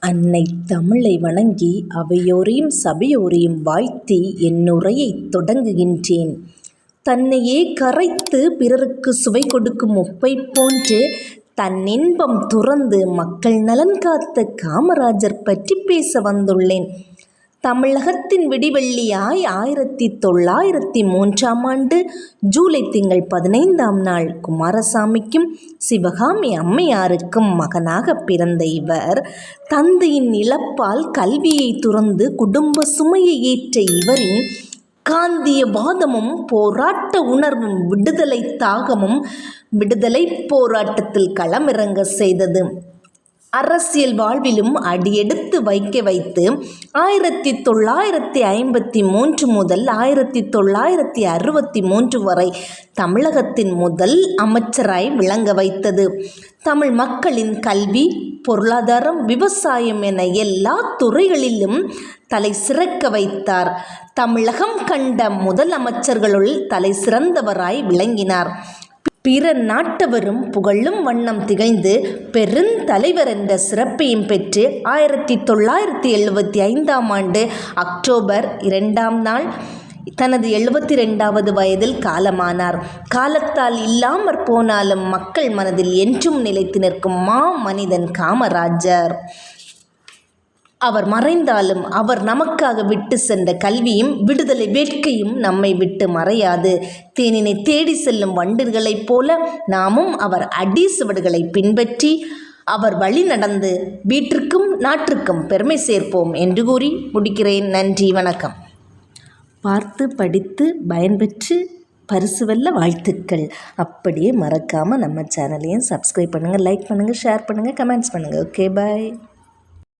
அன்னை தமிழை வணங்கி அவையோரையும் சபையோரையும் வாழ்த்தி என்னுரையைத் தொடங்குகின்றேன். தன்னையே கரைத்து பிறருக்கு சுவை கொடுக்கும் உப்பை போன்று தன்னின்பம் துறந்து மக்கள் நலன் காத்த காமராஜர் பற்றி பேச வந்துள்ளேன். தமிழகத்தின் விடிவெள்ளியாய் ஆயிரத்தி தொள்ளாயிரத்தி மூன்றாம் ஆண்டு ஜூலை திங்கள் பதினைந்தாம் நாள் குமாரசாமிக்கும் சிவகாமி அம்மையாருக்கும் மகனாக பிறந்த இவர் தந்தையின் இழப்பால் கல்வியை துறந்து குடும்ப சுமையை ஏற்ற இவரின் காந்தியவாதமும் போராட்ட உணர்வும் விடுதலை தாகமும் விடுதலை போராட்டத்தில் களமிறங்க செய்தது. அரசியல் வாழ்விலும் அடியெடுத்து வைக்க வைத்து ஆயிரத்தி தொள்ளாயிரத்தி ஐம்பத்தி மூன்று முதல் ஆயிரத்தி தொள்ளாயிரத்தி அறுபத்தி மூன்று வரை தமிழகத்தின் முதல் அமைச்சராய் விளங்க வைத்தது. தமிழ் மக்களின் கல்வி, பொருளாதாரம், விவசாயம் என எல்லா துறைகளிலும் தலை சிறக்க வைத்தார். தமிழகம் கண்ட முதல் அமைச்சர்களுள் தலை சிறந்தவராய் விளங்கினார். பிற நாட்டவரும் புகழும் வண்ணம் திகழ்ந்து பெருந்தலைவர் என்ற சிறப்பையும் பெற்று ஆயிரத்தி தொள்ளாயிரத்தி எழுபத்தி ஐந்தாம் ஆண்டு அக்டோபர் இரண்டாம் நாள் தனது எழுபத்தி ரெண்டாவது வயதில் காலமானார். காலத்தால் இல்லாமற் போனாலும் மக்கள் மனதில் என்றும் நிலைத்து நிற்கும் மா மனிதன் காமராஜர். அவர் மறைந்தாலும் அவர் நமக்காக விட்டு சென்ற கல்வியும் விடுதலை வேட்கையும் நம்மை விட்டு மறையாது. தேனினைத் தேடி செல்லும் வண்டுகளைப் போல நாமும் அவர் அடிச்சுவடுகளைப் பின்பற்றி அவர் வழி நடந்து வீட்டிற்கும் நாட்டிற்கும் பெருமை சேர்ப்போம் என்று கூறி முடிக்கிறேன். நன்றி வணக்கம். பார்த்து படித்து பயன்பெற்று பரிசு வெல்ல வாழ்த்துக்கள். அப்படியே மறக்காமல் நம்ம சேனலையும் சப்ஸ்கிரைப் பண்ணுங்கள் லைக் பண்ணுங்கள் ஷேர் பண்ணுங்கள் கமெண்ட்ஸ் பண்ணுங்கள் ஓகே பாய்